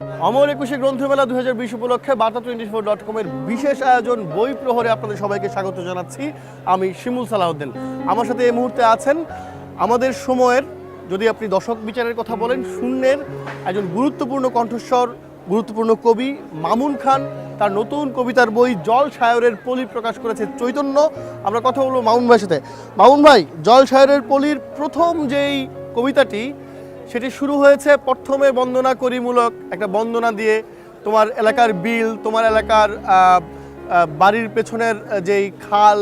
অমর একুশে গ্রন্থমেলা দু হাজার বিশ উপলক্ষে বার্তা টোয়েন্টি ফোর ডট কমের বিশেষ আয়োজন, বই প্রহরে আপনাদের সবাইকে স্বাগত জানাচ্ছি। আমি শিমুল সালাউদ্দিন। আমার সাথে এই মুহূর্তে আছেন আমাদের সময়ের, যদি আপনি দশক বিচারের কথা বলেন, শূন্যের একজন গুরুত্বপূর্ণ কণ্ঠস্বর, গুরুত্বপূর্ণ কবি মামুন খান। তার নতুন কবিতার বই জল সায়রের পলি প্রকাশ করেছে চৈতন্য। আমরা কথা বলব মামুন ভাইয়ের সাথে। মামুন ভাই জল সায়রের পলির প্রথম যেই কবিতাটি সেটি শুরু হয়েছে প্রথমে বন্দনা করিমূলক একটা বন্দনা দিয়ে তোমার এলাকার বিল, তোমার এলাকার বাড়ির পেছনের যেই খাল,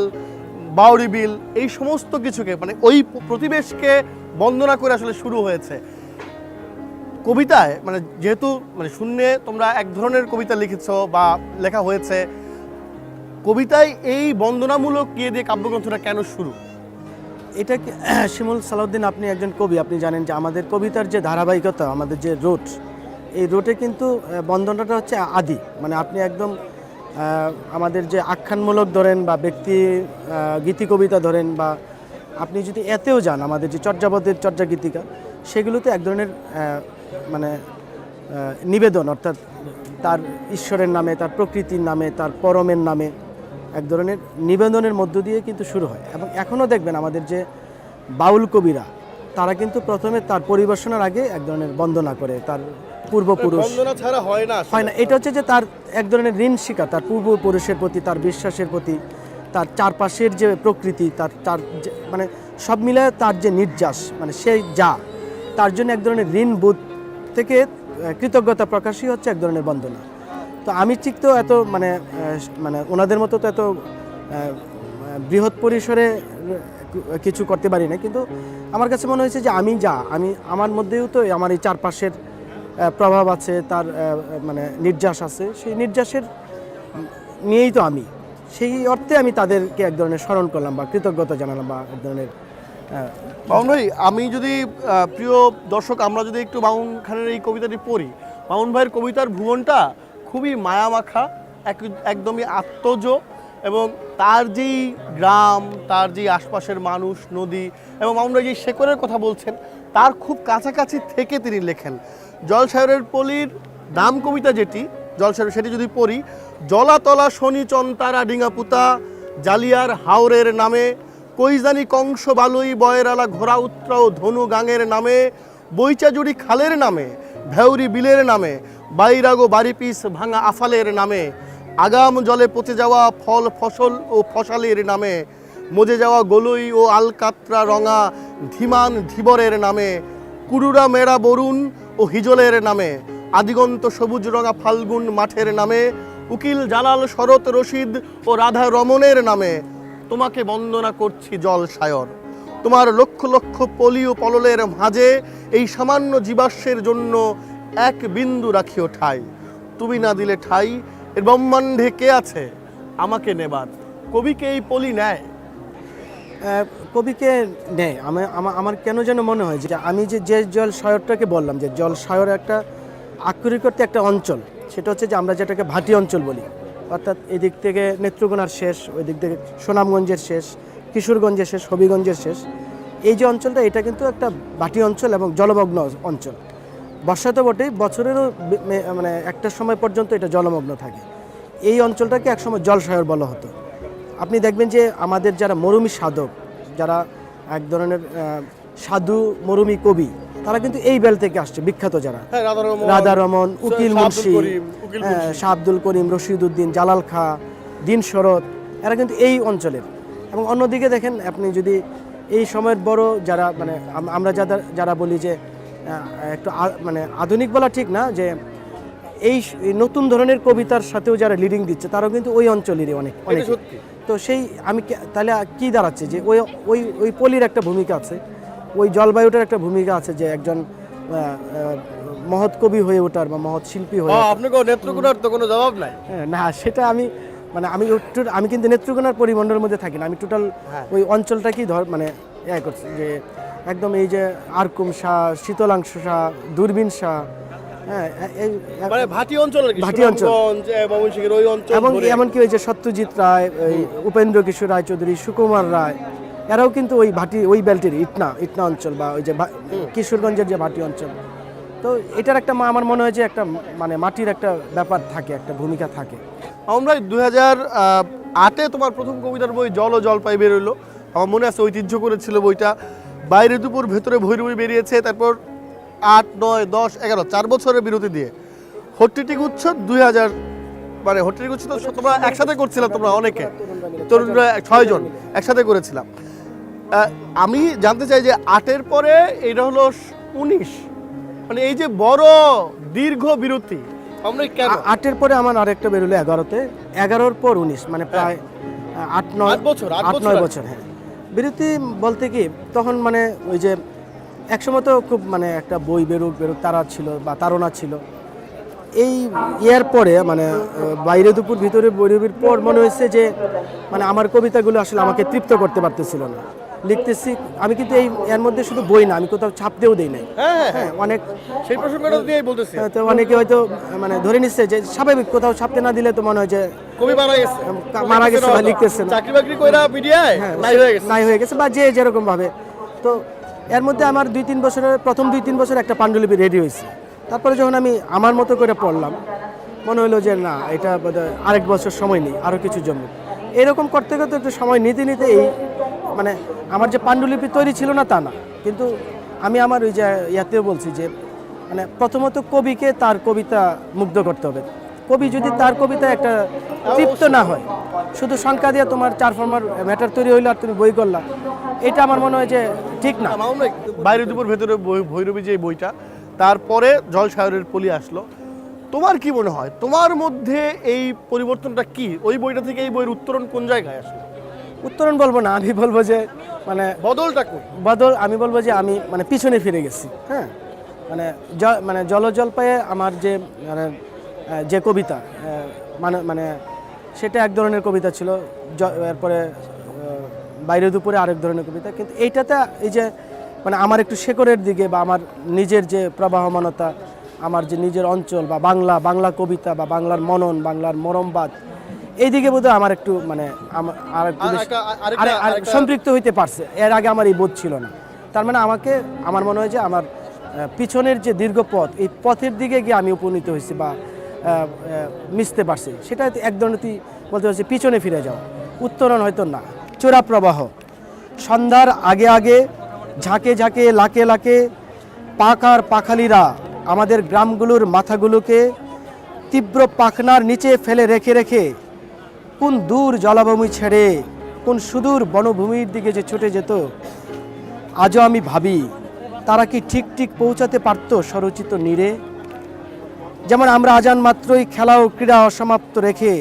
বাউরি বিল, এই সমস্ত কিছুকে মানে ওই প্রতিবেশকে বন্দনা করে আসলে শুরু হয়েছে। কবিতায় মানে যেহেতু মানে শূন্যে তোমরা এক ধরনের কবিতা লিখেছ বা লেখা হয়েছে, কবিতায় এই বন্দনামূলক ইয়ে দিয়ে কাব্যগ্রন্থটা কেন শুরু? এটা শিমুল সালাউদ্দিন, আপনি একজন কবি। আপনি জানেন যে আমাদের কবিতার যে ধারাবাহিকতা, আমাদের যে রোট, এই রোটে কিন্তু বন্ধনটা হচ্ছে আদি। মানে আপনি একদম আমাদের যে আখ্যানমূলক ধরেন বা ব্যক্তি গীতি কবিতা ধরেন বা আপনি যদি এতেও যান, আমাদের যে চর্যাপদের চর্যা গীতিকা সেগুলোতে এক ধরনের মানে নিবেদন, অর্থাৎ তার ঈশ্বরের নামে, তার প্রকৃতির নামে, তার পরমের নামে এক ধরনের নিবেদনের মধ্য দিয়ে কিন্তু শুরু হয়। এবং এখনও দেখবেন আমাদের যে বাউল কবিরা তারা কিন্তু প্রথমে তার পরিবেশনার আগে এক ধরনের বন্দনা করে তার পূর্বপুরুষ। ছাড়া হয় না হয় না এটা হচ্ছে যে তার এক ধরনের ঋণ শিকার তার পূর্বপুরুষের প্রতি তার বিশ্বাসের প্রতি তার চারপাশের যে প্রকৃতি তার তার যে- মানে সব মিলে তার যে নির্যাস মানে সে যা তার জন্য এক ধরনের ঋণ বোধ থেকে কৃতজ্ঞতা প্রকাশই হচ্ছে এক ধরনের বন্দনা। তো আমি ঠিক তো এত মানে মানে ওনাদের মতো তো এত বৃহৎ পরিসরে কিছু করতে পারি না কিন্তু আমার কাছে মনে হয়েছে যে আমি যা, আমি, আমার মধ্যেও তো আমার এই চারপাশের প্রভাব আছে, তার মানে নির্যাস আছে। সেই নির্যাসের নিয়েই তো আমি। সেই অর্থে আমি তাদেরকে এক ধরনের স্মরণ করলাম বা কৃতজ্ঞতা জানালাম বা এক ধরনের মামুন ভাই, আমি যদি প্রিয় দর্শক, আমরা যদি একটু মামুন খানের এই কবিতাটি পড়ি। মামুন ভাইয়ের কবিতার ভুবনটা খুবই মায়ামাখা, এক, একদমই আত্মজ এবং তার যেই গ্রাম, তার যেই আশপাশের মানুষ, নদী এবং আমরা ভাই যে শেকরের কথা বলছেন, তার খুব কাছাকাছি থেকে তিনি লেখেন। জলসায়রের পলির নাম কবিতা যেটি জলসায়র সেটি যদি পড়ি, জলাতলা শনি চন্তারা ডিঙাপুতা জালিয়ার হাওরের নামে কৈজানি কংস বালুই বয়েরালা ঘোড়া উত্রাও ধনু গাঙের নামে বইচাজুড়ি খালের নামে, ভেউরি বিলের নামে বাইরাগো বাড়ি পিস ভাঙা আফালের নামে। আগাম জলে পচে যাওয়া ফল, ফসল ও ফসলের নামে। মজে যাওয়া গলই ও আলকাত্রা রঙা ধীমান ধীবরের নামে। কুরুরা মেরা বরুণ ও হিজলের নামে। আদিগন্ত সবুজ রঙা ফাল্গুন মাঠের নামে। উকিল জালাল শরৎ রশিদ ও রাধা রমণের নামে। তোমাকে বন্দনা করছি জল সায়র। তোমার লক্ষ লক্ষ পলি ও পললের মাঝে এই সামান্য জীবাশ্মের জন্য এক বিন্দু রাখিও ঠাই। তুমি না দিলে ঠাই এর ব্রহ্মাণ্ডে কে আছে? আমাকে নেবার। কবিকে এই পলি নেয়। কবিকে নেয়। আমি, আমা- আমার কেন যেন মনে হয় যে, আমি যে যে জল সায়রটাকে বললাম, যে জল সায়র একটা আক্ষরিক একটা অঞ্চল, সেটা হচ্ছে যে আমরা যেটাকে ভাটি অঞ্চল বলি। অর্থাৎ এদিক থেকে নেত্রকোনার শেষ ওই দিক থেকে সুনামগঞ্জের শেষ, কিশোরগঞ্জের শেষ, হবিগঞ্জের শেষ। এই যে অঞ্চলটা, এটা কিন্তু একটা ভাটি অঞ্চল এবং জলমগ্ন অঞ্চল। বর্ষা তো বটেই বছরেরও মানে একটা সময় পর্যন্ত এটা জলমগ্ন থাকে। এই অঞ্চলটাকে একসময় জলসায়র বলা হতো। আপনি দেখবেন যে আমাদের যারা মরুমি সাধক যারা এক ধরনের সাধু মরুমি কবি তারা কিন্তু এই বেল থেকে আসছে বিখ্যাত যারা। হ্যাঁ রাধারমণ রাধা রমন উকিল মুন্সি হ্যাঁ, মুন্সি। শাহ আব্দুল করিম রশিদ উদ্দিন জালাল খা দিন শরৎ এরা কিন্তু এই অঞ্চলের। এবং অন্যদিকে দেখেন আপনি যদি এই সময়ের বড় যারা মানে আমরা যারা যারা বলি যে একটু মানে আধুনিক বলা ঠিক না যে এই নতুন ধরনের কবিতার সাথেও যারা লিডিং দিচ্ছে তারাও কিন্তু ওই অঞ্চলেরই অনেক অনেক তো সেই আমি তাহলে কি দাঁড়াচ্ছে যে ওই ওই ওই পলির একটা ভূমিকা আছে ওই জলবায়ুটার একটা ভূমিকা আছে যে একজন মহৎ কবি হয়ে ওঠার বা মহৎ শিল্পী হয়ে। আপনাকে নেত্রকোনার তো কোনো জবাব নাই হ্যাঁ, না সেটা আমি মানে আমি আমি কিন্তু নেত্রকোনার পরিমণ্ডলের মধ্যে থাকি না আমি টোটাল হ্যাঁ। ওই অঞ্চলটাকেই ধর মানে ইয়ে করছি যে একদম এই যে আরকুম শাহ শীতলাংশ শাহ দূরবীন শাহ হ্যাঁ মানে ভাটি অঞ্চল ভাটি অঞ্চল। এবং এমনকি ওই যে সত্যজিৎ রায় ওই উপেন্দ্র কিশোর রায় চৌধুরী সুকুমার রায় এরাও কিন্তু ওই ভাটি ওই বেল্টের ইটনা ইটনা অঞ্চল বা ওই যে কিশোরগঞ্জের যে ভাটি অঞ্চল। তো এটার একটা আমার মনে হয় যে একটা মানে মাটির একটা ব্যাপার থাকে একটা ভূমিকা থাকে। ভাই দুই হাজার আটে তোমার প্রথম কবিতার বই জল ও জলপাই বেরোলো। আমার মনে আছে ঐতিহ্য করেছিল বইটা। বাইরে দুপুর ভেতরে ভৈরবী বেরিয়েছে। তারপর আট নয় দশ এগারো চার বছরের বিরতি দিয়ে হট্টিটি গুচ্ছ দুই হাজার মানে হট্টিটি গুচ্ছ তো তোমরা একসাথে করছিলাম তোমরা অনেকে। তরুণরা ছয়জন একসাথে করেছিলাম। আমি জানতে চাই যে আটের পরে এটা হলো উনিশ। মানে এই যে বড় দীর্ঘ বিরতি। আমরা কেন? আ- আটের পরে আমার আরেকটা বেরোলো এগারোতে। এগারোর পর উনিশ মানে প্রায় আট নয় আট বছর, আট নয় বছর হ্যাঁ। বিরতি বলতে কি তখন মানে ওই যে একসময় তো খুব মানে একটা বই বেরুক বেরুক তারা ছিল বা তারা ছিল। এই ইয়ার পরে মানে বাইরে দুপুর ভিতরে বৈরবীর পর মনে হয়েছে যে মানে আমার কবিতাগুলো আসলে আমাকে তৃপ্ত করতে পারতেছিল না। লিখতেছি আমি কিন্তু এই এর মধ্যে শুধু বই না আমি কোথাও ছাপতেও দিই নাই। হ্যাঁ হ্যাঁ হ্যাঁ। অনেক সেই প্রসঙ্গটা দিয়েই বলতেছি। হ্যাঁ, তো অনেকে হয়তো মানে ধরে নিচ্ছে যে স্বাভাবিক কোথাও ছাপতে না দিলে তো মনে হয় যে কবি মারা গেছে মারা গেছে বা লিখতেছে না। চাকরি বাকরি কইরা মিডিয়ায় হ্যাঁ, নাই হয়ে গেছে। নাই হয়ে গেছে বা যে যেরকম ভাবে। তো এর মধ্যে আমার দুই তিন বছরের প্রথম দুই তিন বছর একটা পাণ্ডুলিপি রেডি হয়েছে। তারপরে যখন আমি আমার মতো করে পড়লাম মনে হলো যে না এটা আরেক বছর সময় নেই আরও কিছু জমুক এরকম করতে করতে একটু সময় নিতে নিতে এই মানে আমার যে পাণ্ডুলিপি তৈরি ছিল না তা না। কিন্তু আমি আমার ওই যে ইয়াতেও বলছি যে মানে প্রথমত কবিকে তার কবিতা মুগ্ধ করতে হবে। কবি যদি তার কবিতা একটা তৃপ্ত না হয় শুধু সংখ্যা দিয়ে তোমার চার ফর্মার ম্যাটার তৈরি হইল আর তুমি বই করলা এটা আমার মনে হয় যে ঠিক না। বাইরে দুপুর ভেতরে ভৈরবী যে বইটা তারপরে জল সাগরের পলি আসলো। তোমার কি মনে হয়? তোমার মধ্যে এই পরিবর্তনটা কি? ওই বইটা থেকে এই বইয়ের উত্তরণ কোন জায়গায় আসলো? উত্তরণ বলব না আমি বলব যে মানে বদলটা কোন বদল আমি বলব যে আমি মানে পিছনে ফিরে গেছি হ্যাঁ? মানে মানে জলজলপায়ে আমার যে মানে যে কবিতা মানে মানে সেটা এক ধরনের কবিতা ছিল এরপরে বাইরে দুপুরে আরেক ধরনের কবিতা। কিন্তু এইটাতে এই যে মানে আমার একটু শেকরের দিকে বা আমার নিজের যে প্রবাহমানতা আমার যে নিজের অঞ্চল বা বাংলা বাংলা কবিতা বা বাংলার মনন বাংলার মরমবাদ এইদিকে বোধহয় আমার একটু মানে আর সম্পৃক্ত হইতে পারছে। এর আগে আমার এই বোধ ছিল না। তার মানে আমাকে আমার মনে হয় যে আমার পিছনের যে দীর্ঘ পথ এই পথের দিকে গিয়ে আমি উপনীত হয়েছি বা মিশতে পারছে। সেটা এক ধরনের তুই বলতে পারছি পিছনে ফিরে যাও উত্তরণ হয়তো না। চোরা প্রবাহ। সন্ধ্যার আগে আগে, ঝাঁকে ঝাঁকে, লাকে লাকে, পাকার পাখালিরা আমাদের গ্রামগুলোর মাথাগুলোকে তীব্র পাখনার নিচে ফেলে রেখে রেখে কোন দূর জলাভূমি ছেড়ে, কোন সুদূর বনভূমির দিকে যে ছুটে যেত, আজও আমি ভাবি, তারা কি ঠিক ঠিক পৌঁছাতে পারতো স্বরচিত নীরে? যেমন আমরা আজান মাত্রই খেলা ও ক্রীড়া অসমাপ্ত রেখে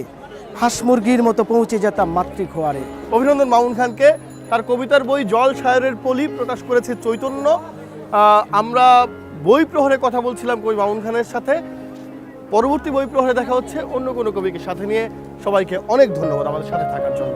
হাঁস মুরগির মতো পৌঁছে যেতাম মাতৃখোয়ারে অভিনন্দন মামুন খানকে। তার কবিতার বই জল সাগরের পলি প্রকাশ করেছে চৈতন্য। আমরা বই প্রহরে কথা বলছিলাম কবি মামুন খানের সাথে। পরবর্তী বই প্রহরে দেখা হচ্ছে অন্য কোনো কবিকে সাথে নিয়ে। সবাইকে অনেক ধন্যবাদ আমাদের সাথে থাকার জন্য।